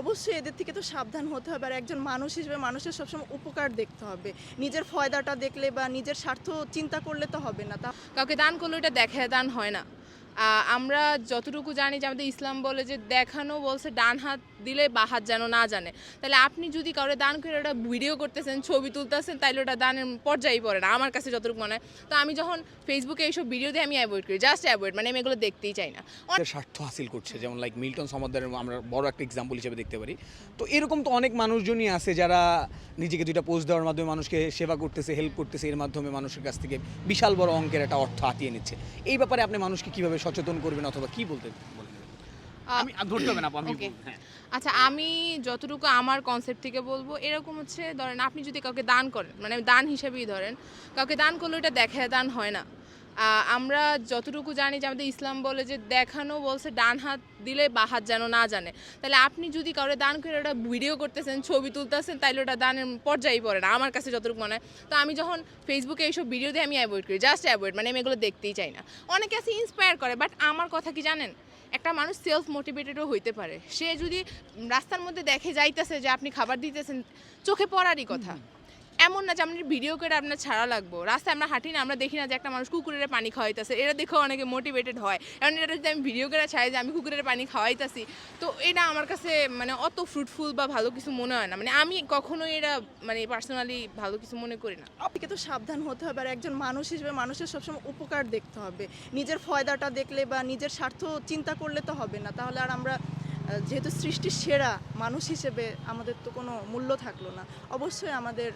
অবশ্যই এদের থেকে তো সাবধান হতে হবে আর একজন মানুষ হিসেবে মানুষের সবসময় উপকার দেখতে হবে। নিজের ফয়দাটা দেখলে বা নিজের স্বার্থ চিন্তা করলে তো হবে না। তা কাউকে দান করলে ওটা দেখায় দান হয় না। আমরা যতটুকু জানি যে আমাদের ইসলাম বলে যে দেখানো বলছে ডান হাত দিলে বা হাত যেন না জানে। তাহলে আপনি যদি কাউরে দান করে ওটা ভিডিও করতেছেন, ছবি তুলতেছেন তাহলে ওটা দানের পর্যায়ে পড়ে না। আমার কাছে যতটুকু মনে হয়। তো আমি যখন ফেসবুকে এইসব ভিডিও দিয়ে আমি অ্যাভয়েড করি। জাস্ট অ্যাভয়েড মানে আমি এগুলো দেখতেই চাই না। তাদের স্বার্থ হাসিল করছে। যেমন লাইক মিল্টন সমাদার আমরা বড় একটা এক্সাম্পল হিসেবে দেখতে পারি। তো এরকম তো অনেক মানুষজনই আছে যারা নিজেকে দুইটা পোস্ট দেওয়ার মাধ্যমে মানুষকে সেবা করতেছে হেল্প করতেছে। এর মাধ্যমে মানুষের কাছ থেকে বিশাল বড় অঙ্কের একটা অর্থ হাতিয়ে নিচ্ছে। এই ব্যাপারে আপনি মানুষকে কীভাবে সচেতন করবেন অথবা কী বলতে বলেন? আমি ধরতে হবে না আমি Okay. বলব, হ্যাঁ। আচ্ছা আমি যতটুকু আমার কনসেপ্ট থেকে বলব এরকম হচ্ছে ধরেন আপনি যদি কাউকে দান করেন মানে দান হিসেবেই ধরেন কাউকে দান করলে ওটা দেখা দান হয় না। আমরা যতটুকু জানি যে আমাদের ইসলাম বলে যে দেখানো বলছে ডান হাত দিলে বা হাত যেন না জানে। তাহলে আপনি যদি কাউরে দান করে ওটা ভিডিও করতেছেন ছবি তুলতেছেন তাহলে ওটা দানের পর্যায়ে পড়ে না আমার কাছে যতটুকু মনে হয়। তো আমি যখন ফেসবুকে এইসব ভিডিও দিয়ে আমি অ্যাভয়েড করি জাস্ট অ্যাভয়েড মানে আমি এগুলো দেখতেই চাই না। অনেকে আছে ইন্সপায়ার করে বাট আমার কথা কি জানেন? একটা মানুষ সেলফ মোটিভেটেডও হইতে পারে। সে যদি রাস্তার মধ্যে দেখে যাইতেছে যে আপনি খাবার দিতেছেন, চোখে পড়ারই কথা। এমন না যে আমরা ভিডিও করে আপনার ছাড়া লাগবো। রাস্তায় আমরা হাঁটি না, আমরা দেখি না যে একটা মানুষ কুকুরের পানি খাওয়াইতেছে। এটা দেখেও অনেকে মোটিভেটেড হয়। কারণ এটা যদি আমি ভিডিও করে ছাড়াই যে আমি কুকুরের পানি খাওয়াইতেছি, তো এটা আমার কাছে মানে অত ফ্রুটফুল বা ভালো কিছু মনে হয় না। মানে আমি কখনোই এটা মানে পার্সোনালি ভালো কিছু মনে করি না। থেকে তো সাবধান হতে হবে আর একজন মানুষ হিসেবে মানুষের সবসময় উপকার দেখতে হবে। নিজের ফয়দাটা দেখলে বা নিজের স্বার্থ চিন্তা করলে তো হবে না। তাহলে আর আমরা যেহেতু সৃষ্টির সেরা মানুষ হিসেবে আমাদের তো কোনো মূল্য থাকল না। অবশ্যই আমাদের